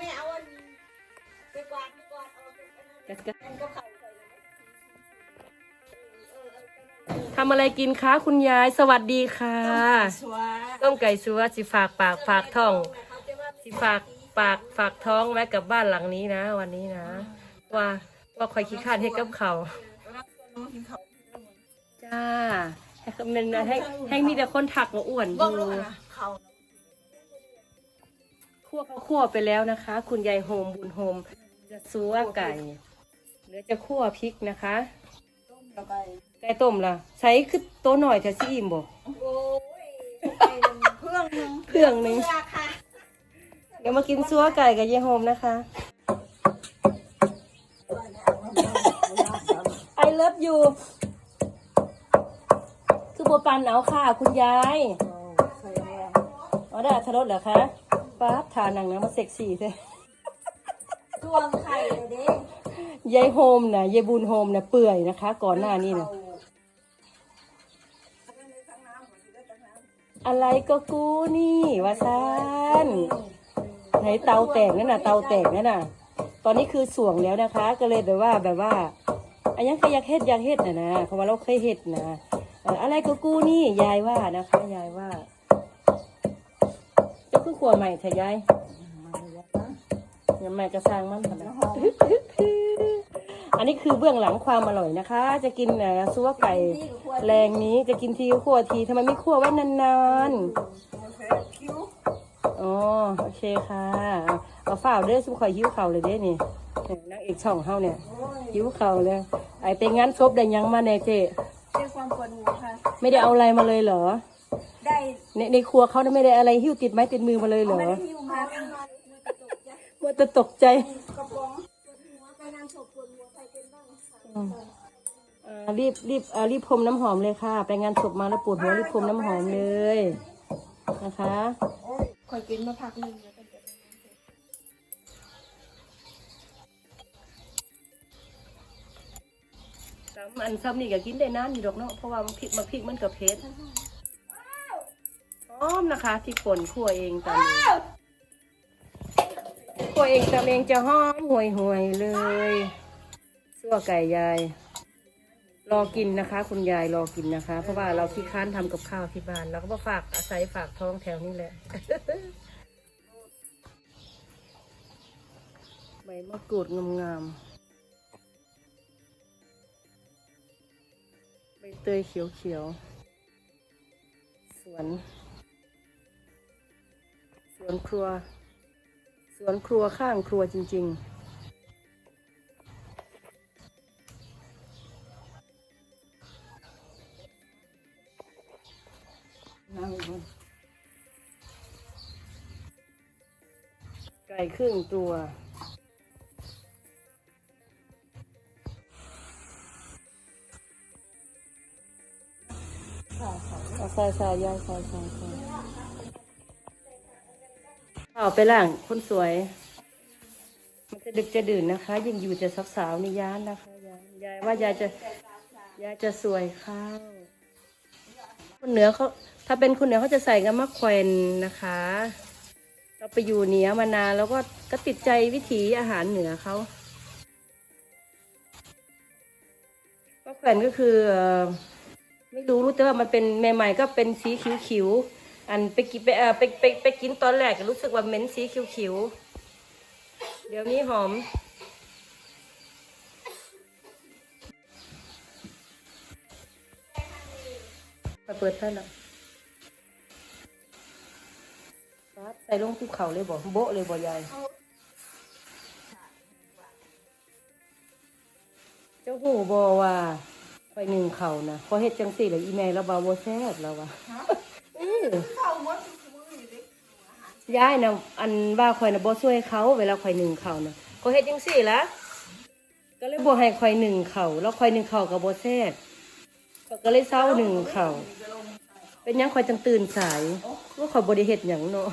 แม่เอาอันไปกวาดไปกวาดเอาไปอันนั้นก็ก็มันก็เข่าใส่เลยเออเออเออทำอะไรกินคะคุณยายสวัสดีค่ะสวยต้มไก่สัวสิฝากปากฝากท้องสิฝากปากฝากท้องไว้กับบ้านหลังนี้นะ วันนี้นะว่าว่าคอยขี้ข้านให้กับเขาวจ้าให้เขาเป็นให้ให้มีแต่คนถักมาอ้วนอบ้องยู่ลูกนะเขา คั่วคั่วไปแล้วนะคะ คุณยายโฮมบุญโฮมจะซัวไก่เหลือจะคั่วพริกนะคะต้มต่อไปไก่ต้มล่ะ ใช้คือโต๊ะหน่อยจะซีอิ่มบ่โอ้ยไปเครื่องหนึงเครื่องหนึงเพื่อค่ะเดี๋ยวมากินซัวไก่กับยายโฮมนะคะไอเลิฟยูคือโบปันเอาค่ะ คุณยายใส่แรงอ๋อได้อัทรสเหรอคะ ป้าบทานังนะมาเซ็กซี่เลยตวงไข่เลยเด้ยายโฮมนะยายบุญโฮมนะเปื่อยนะคะ ก่อนหน้านี้นะอะไรก็กูนี่วาซานไหนเตาแตกนั่นน่ะ เตาแตกนั่นน่ะ ตอนนี้คือส่วงแล้วนะคะ ก็เลยแบบว่าแบบว่าอันยังก็อยากเฮ็ดอยากเฮ็ดนะนะเพราะว่าเราเคยเฮ็ดนะเอ่ออะไรก็กูนี่ยายว่านะคะยายว่า เจะเพิ่งครัวใหม่เถอะยายยังใหม่ก็สร้างมันทำไมอันนี้คือเบื้องหลังความอร่อยนะคะ จะกินเอ่อซัวไก่แรงนี้จะกินทีคั่วทีทำไมไม่คั่วไว้นานๆอ๋อโอเคค่ะเอาเอาฝ้าวเด้อซุปข่อยหิ้วเข่าวเลยเด้นี่นางเอกช่องเฮาเนี่ยหิ้วเข่าวเลยไอไปงานศพได้หยังมาแน่เจได้ความปวดหัวค่ะ ไม่ได้เอาอะไรมาเลยเหรอได้ ในในครัวเขาไม่ได้อะไรหิ้วติดไม้ติดมือมาเลยเหรอไม่ได้หิวมาค่ะว่าจะตกใจมือไปงานจบกลัวลูกไปกินบ้างค่ะอ่ารีบรีบอ่ารีบพรมน้ำหอมเลยค่ะ ไปงานศพมาแล้วปวดหัวรีบพรมน้ำหอมเลยนะคะคอยกินมาพักหนึ่งแล้วก็อันซ้ำนี่ก็กินได้นานอยู่ดอกเนาะเพราะว่ามันพริกมันพริกมันกับเผ็ด หอมนะคะ ที่ป่นคั่วเองตามเองคั่วเองตามเองจะหอมห่วยห่วยๆเลยสั่วไก่ยาย รอกินนะคะ คุณยายรอกินนะคะ เพราะว่าเราขี้ค้านทำกับข้าวที่บ้านเราก็มาฝากอาศัยฝากท้องแถวนี้แหละใบมะกรูดงามๆใบเตยเขียวๆสวน สวนครัว สวนครัวข้างครัวจริงนั่งบนๆไก่ครึ่งตัว ใส่ใส่ยายใส่ใส่ใส่ เอาไปล่างคนสวย มันจะดึกจะดื่นนะคะ ยิ่งอยู่แต่สาวๆนี่ย้านนะคะยายยายว่ายายจะยายจะสวยข้าวคนเหนือเขาถ้าเป็นคนเหนือเขาจะใส่กันมะแขวนนะคะ เราไปอยู่เหนือมานานแล้วก็ก็ติดใจวิถีอาหารเหนือเขามะแขวนก็คือเอ่อไม่รู้รู้แต่ว่ามันเป็นใหม่ๆก็เป็นสีขิวๆ อันไปกินไปเออไปไปไปกินตอนแรกก็รู้สึกว่าเหม็นสีขิวๆ เดี๋ยวนี้หอม เปิดเท่านั้นปั๊บใส่ลงภูเขาเลยบ่โบะเลยบ่ยายเจ้าหูบอว่าไปหนึ่งเขานะพอเฮ็ดจังสี่เลยอีเมลแล้วบาโบแซ่บแล้ววะ ยายนะอันว่าข่อยนะบ่ช่วยเขาเวลาข่อยหนึ่งเขานะก็เฮ็ดจังสี่ละก็เลยบ่ให้ข่อยหนึ่งเขาแล้วข่อยหนึ่งเขากับบ่แซ่บก็เลยเศร้าหนึ่งเขาเป็นยังข่อยจังตื่นสายว่าข่อยบ่ได้เฮ็ดหยังเนาะ